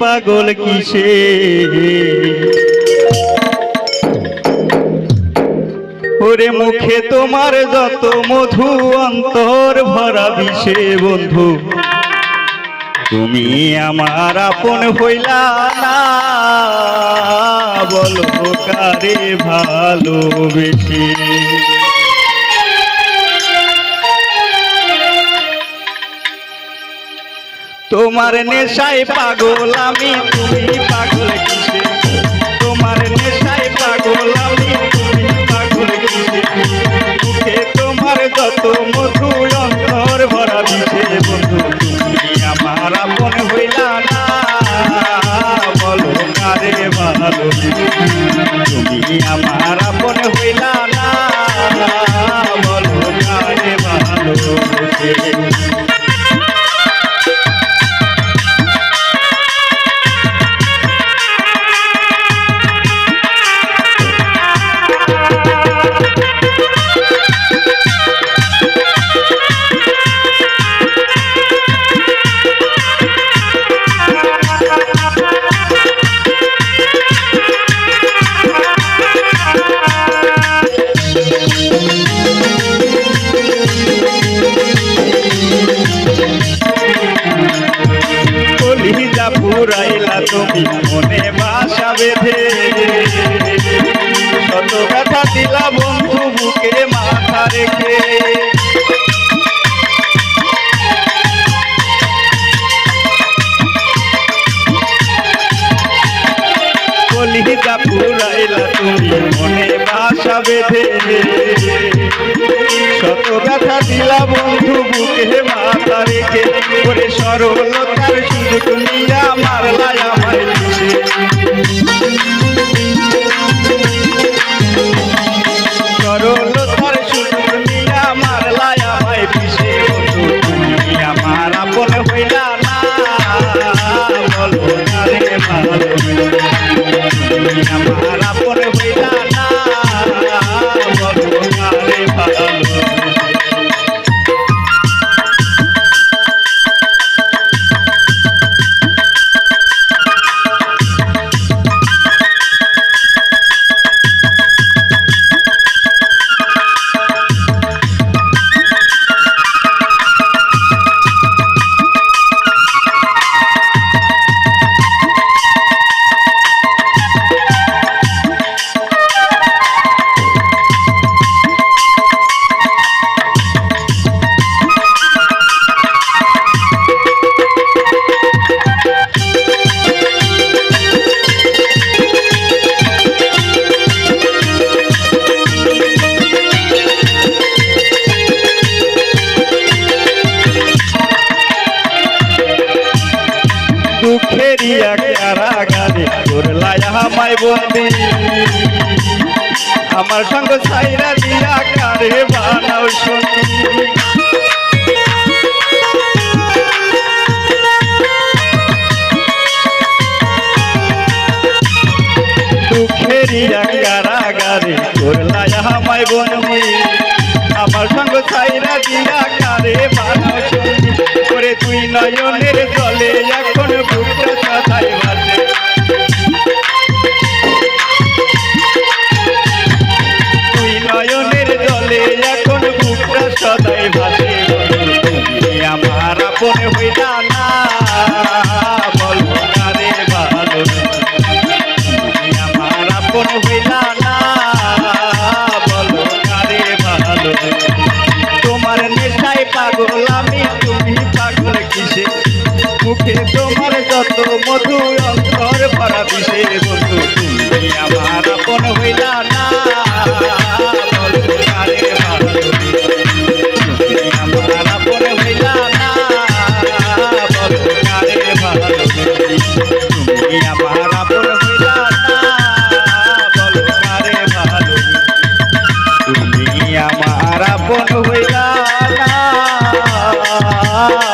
পাগল কিসে? ওরে মুখে তোমার যত মধু, অন্তর ভরা বিষে বন্ধু। তুমি আমার আপন হইলা না, বলো কারে ভালোবেসে? তোমার নেশায় পাগল আমি, তুমি পাগল কিসে? তোমার নেশায় পাগল আমি, তুমি পাগল কিসে? তোমার যত মধু, অন্তর ভরা দিছে বন্ধু, তুমি আমার আপন হইলা না। বলো কারে ভালো? তুমি আমার আপন হইলা না। বলো কারে ভালো? মনে বাসা বেঁধে। কত ব্যথা দিলা বন্ধু, বুকে মাথা রেখে। কলিজা পুরাইলা তুমি মনে বাসা বেঁধে। শত ব্যথা দিলা বন্ধু, বুকে মাথা রেখে। করে সরলতার সুযোগ নিয়া মারলাই আমায় বন্দি। আমার সঙ্গ ছাইরা দিয়া কারে বানাও বন্দি। আমার সঙ্গ ছাইরা দিয়া কারে বানাও সঙ্গী করে তুই নয়ন মন হইলা না বলো কারে ভালো তোমার নেশায় পাগল আমি, তুমি পাগল কিসে? মুখে তোমার যত মধুর Ah.